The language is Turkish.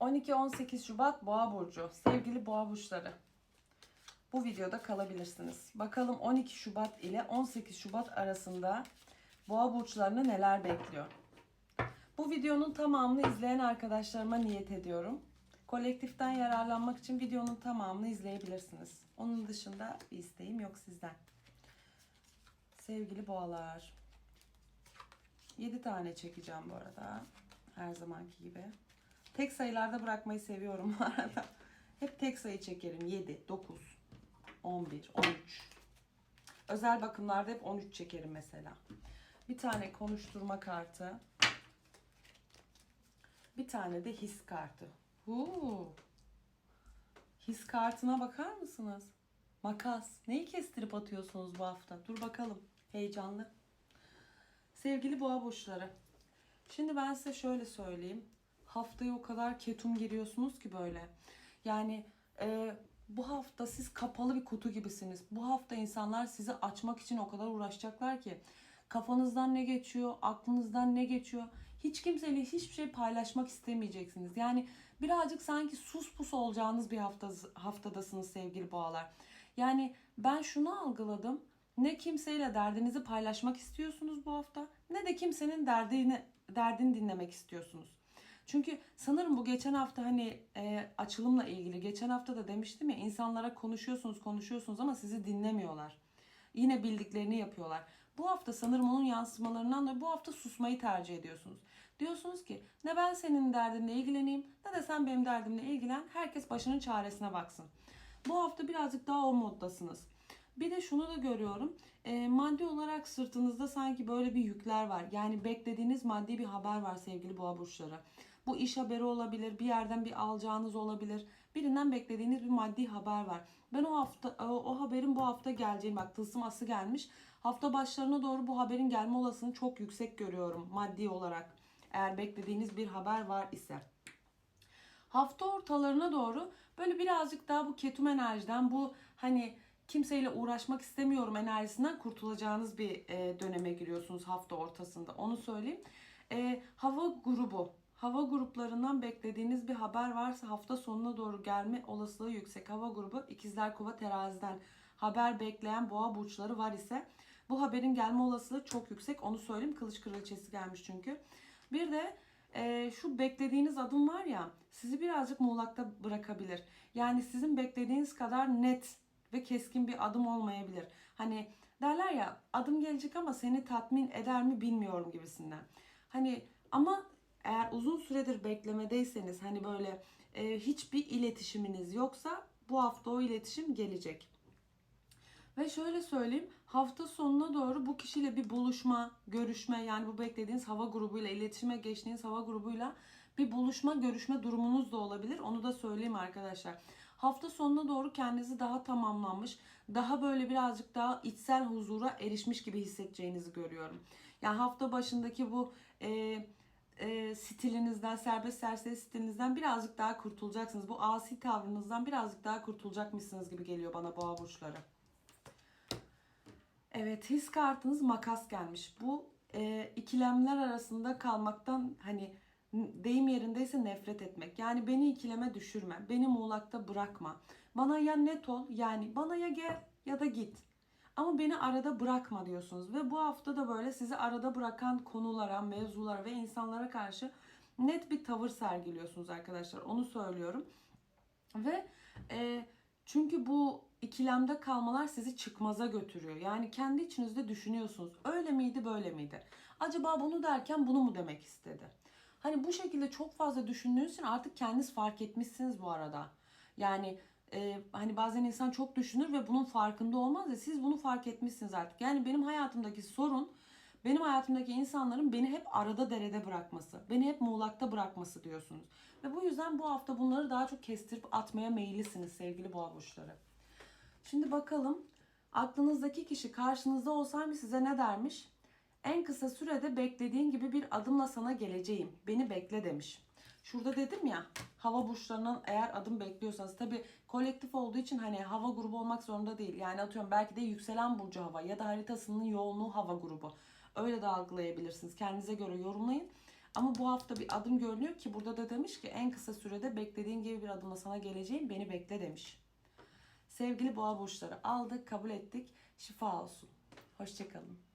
12-18 Şubat Boğa Burcu. Sevgili Boğa Burçları. Bu videoda kalabilirsiniz. Bakalım 12 Şubat ile 18 Şubat arasında Boğa Burçlarını neler bekliyor? Bu videonun tamamını izleyen arkadaşlarıma niyet ediyorum. Kolektiften yararlanmak için videonun tamamını izleyebilirsiniz. Onun dışında bir isteğim yok sizden. Sevgili boğalar. 7 tane çekeceğim bu arada. Her zamanki gibi. Tek sayılarda bırakmayı seviyorum bu arada. Hep tek sayı çekerim. 7, 9, 11, 13. Özel bakımlarda hep 13 çekerim mesela. Bir tane konuşturma kartı. Bir tane de his kartı. Huu. His kartına bakar mısınız? Makas. Neyi kestirip atıyorsunuz bu hafta? Dur bakalım. Heyecanlı. Sevgili boğa burçları. Şimdi ben size şöyle söyleyeyim. Haftaya o kadar ketum giriyorsunuz ki böyle. Yani e, bu hafta siz kapalı bir kutu gibisiniz. Bu hafta insanlar sizi açmak için o kadar uğraşacaklar ki. Kafanızdan ne geçiyor, aklınızdan ne geçiyor. Hiç kimseyle hiçbir şey paylaşmak istemeyeceksiniz. Yani birazcık sanki sus pus olacağınız bir hafta, haftadasınız sevgili boğalar. Yani ben şunu algıladım. Ne kimseyle derdinizi paylaşmak istiyorsunuz bu hafta ne de kimsenin derdini derdini dinlemek istiyorsunuz. Çünkü sanırım bu geçen hafta hani e, açılımla ilgili geçen hafta da demiştim ya insanlara konuşuyorsunuz konuşuyorsunuz ama sizi dinlemiyorlar. Yine bildiklerini yapıyorlar. Bu hafta sanırım onun yansımalarından da bu hafta susmayı tercih ediyorsunuz. Diyorsunuz ki ne ben senin derdinle ilgileneyim ne de sen benim derdimle ilgilen. Herkes başının çaresine baksın. Bu hafta birazcık daha o moddasınız. Bir de şunu da görüyorum. E, maddi olarak sırtınızda sanki böyle bir yükler var. Yani beklediğiniz maddi bir haber var sevgili boğa burçları. Bu iş haberi olabilir, bir yerden bir alacağınız olabilir. Birinden beklediğiniz bir maddi haber var. Ben o hafta o, o haberin bu hafta geleceğini bak tılsım ası gelmiş. Hafta başlarına doğru bu haberin gelme olasılığını çok yüksek görüyorum maddi olarak. Eğer beklediğiniz bir haber var ise hafta ortalarına doğru böyle birazcık daha bu ketum enerjiden bu hani kimseyle uğraşmak istemiyorum enerjisinden kurtulacağınız bir e, döneme giriyorsunuz hafta ortasında. Onu söyleyeyim. E, hava grubu, hava gruplarından beklediğiniz bir haber varsa hafta sonuna doğru gelme olasılığı yüksek. Hava grubu ikizler kova teraziden haber bekleyen boğa burçları var ise bu haberin gelme olasılığı çok yüksek. Onu söyleyeyim. Kılıç kraliçesi gelmiş çünkü. Bir de e, şu beklediğiniz adım var ya sizi birazcık muğlakta bırakabilir. Yani sizin beklediğiniz kadar net ve keskin bir adım olmayabilir. Hani derler ya adım gelecek ama seni tatmin eder mi bilmiyorum gibisinden. Hani ama eğer uzun süredir beklemedeyseniz hani böyle e, hiçbir iletişiminiz yoksa bu hafta o iletişim gelecek. Ve şöyle söyleyeyim hafta sonuna doğru bu kişiyle bir buluşma, görüşme yani bu beklediğiniz hava grubuyla iletişime geçtiğiniz hava grubuyla bir buluşma, görüşme durumunuz da olabilir. Onu da söyleyeyim arkadaşlar. Hafta sonuna doğru kendinizi daha tamamlanmış, daha böyle birazcık daha içsel huzura erişmiş gibi hissedeceğinizi görüyorum. Yani hafta başındaki bu e, e, stilinizden, serbest serseri stilinizden birazcık daha kurtulacaksınız. Bu asi tavrınızdan birazcık daha kurtulacakmışsınız gibi geliyor bana boğa burçları. Evet his kartınız makas gelmiş. Bu e, ikilemler arasında kalmaktan hani deyim yerindeyse nefret etmek. Yani beni ikileme düşürme. Beni muğlakta bırakma. Bana ya net ol yani bana ya gel ya da git. Ama beni arada bırakma diyorsunuz. Ve bu hafta da böyle sizi arada bırakan konulara, mevzulara ve insanlara karşı net bir tavır sergiliyorsunuz arkadaşlar. Onu söylüyorum. Ve e, çünkü bu ikilemde kalmalar sizi çıkmaza götürüyor. Yani kendi içinizde düşünüyorsunuz. Öyle miydi böyle miydi? Acaba bunu derken bunu mu demek istedi? Hani bu şekilde çok fazla düşündüğünüz artık kendiniz fark etmişsiniz bu arada. Yani e, hani bazen insan çok düşünür ve bunun farkında olmaz ya siz bunu fark etmişsiniz artık. Yani benim hayatımdaki sorun benim hayatımdaki insanların beni hep arada derede bırakması, beni hep muğlakta bırakması diyorsunuz. Ve bu yüzden bu hafta bunları daha çok kestirip atmaya meyillisiniz sevgili boğa burçları. Şimdi bakalım aklınızdaki kişi karşınızda olsaydı size ne dermiş? En kısa sürede beklediğin gibi bir adımla sana geleceğim. Beni bekle demiş. Şurada dedim ya hava burçlarından eğer adım bekliyorsanız tabi kolektif olduğu için hani hava grubu olmak zorunda değil. Yani atıyorum belki de yükselen burcu hava ya da haritasının yoğunluğu hava grubu. Öyle de algılayabilirsiniz. Kendinize göre yorumlayın. Ama bu hafta bir adım görünüyor ki burada da demiş ki en kısa sürede beklediğin gibi bir adımla sana geleceğim beni bekle demiş. Sevgili boğa burçları aldık kabul ettik şifa olsun. Hoşçakalın.